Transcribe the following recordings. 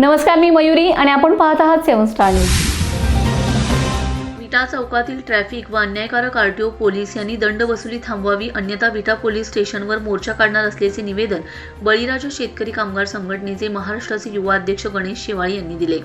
नमस्कार मी मयुरी आणि आपण पाहत आहात सेवन स्टार न्यूज. विटा चौकातील ट्रॅफिक व अन्यायकारक आरटीओ पोलीस यांनी दंड वसुली थांबवावी अन्यथा विटा पोलीस स्टेशनवर मोर्चा काढणार असल्याचे निवेदन बळीराजा शेतकरी कामगार संघटनेचे महाराष्ट्राचे युवा अध्यक्ष गणेश शेवाळी यांनी दिले.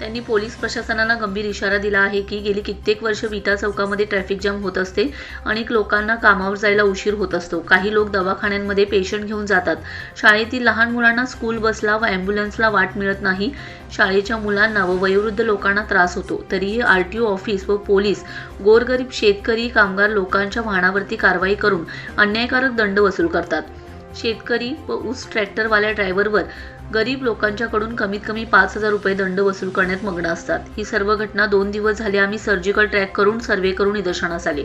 त्यांनी पोलीस प्रशासनाला गंभीर इशारा दिला आहे की गेली कित्येक वर्ष विटा चौकामध्ये ट्रॅफिक जाम होत असते अनेक लोकांना कामावर जायला उशीर होत असतो. काही लोक दवाखान्यांमध्ये पेशंट घेऊन जातात. शाळेतील लहान मुलांना स्कूल बसला व ॲम्ब्युलन्सला वाट मिळत नाही. शाळेच्या मुलांना व वयोवृद्ध लोकांना त्रास होतो. तरीही आर टी ओ ऑफिस व पोलीस गोरगरीब शेतकरी कामगार लोकांच्या वाहनावरती कारवाई करून अन्यायकारक दंड वसूल करतात. शेतकरी व ऊस ट्रॅक्टरवाल्या ड्रायव्हरवर गरीब लोकांच्याकडून कमीत कमी पाच हजार रुपये दंड वसूल करण्यात मग्न असतात. ही सर्व घटना दोन दिवस झाले आम्ही सर्जिकल ट्रॅक करून सर्वे करून निदर्शनास आले.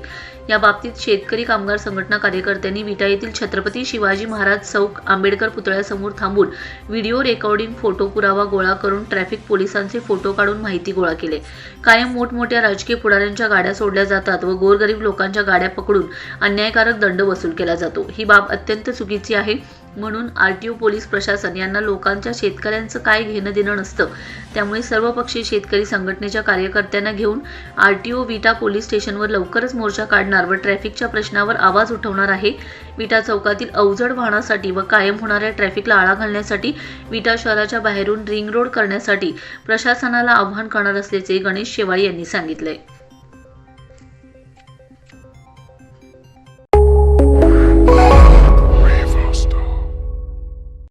या बाबतीत शेतकरी कामगार संघटना कार्यकर्त्यांनी विटा येथील छत्रपती शिवाजी महाराज चौक आंबेडकर पुतळ्यासमोर थांबून व्हिडिओ रेकॉर्डिंग फोटो पुरावा गोळा करून ट्रॅफिक पोलिसांचे फोटो काढून माहिती गोळा केले. कायम मोठमोठ्या राजकीय पुढाऱ्यांच्या गाड्या सोडल्या जातात व गोरगरीब लोकांच्या गाड्या पकडून अन्यायकारक दंड वसूल केला जातो. ही बाब अत्यंत चुकीची आहे. म्हणून आर टी ओ पोलीस प्रशासन यांना लोकांच्या शेतकऱ्यांचं काय घेणं देणं नसतं. त्यामुळे सर्वपक्षीय शेतकरी संघटनेच्या कार्यकर्त्यांना घेऊन R T O Vita police स्टेशनवर लवकरच मोर्चा काढणार व ट्रॅफिकच्या प्रश्नावर आवाज उठवणार आहे. विटा चौकातील अवजड वाहनासाठी व कायम होणाऱ्या ट्रॅफिकला आळा घालण्यासाठी विटा शहराच्या बाहेरून रिंग रोड करण्यासाठी प्रशासनाला आव्हान करणार असल्याचे गणेश शेवाळे यांनी सांगितले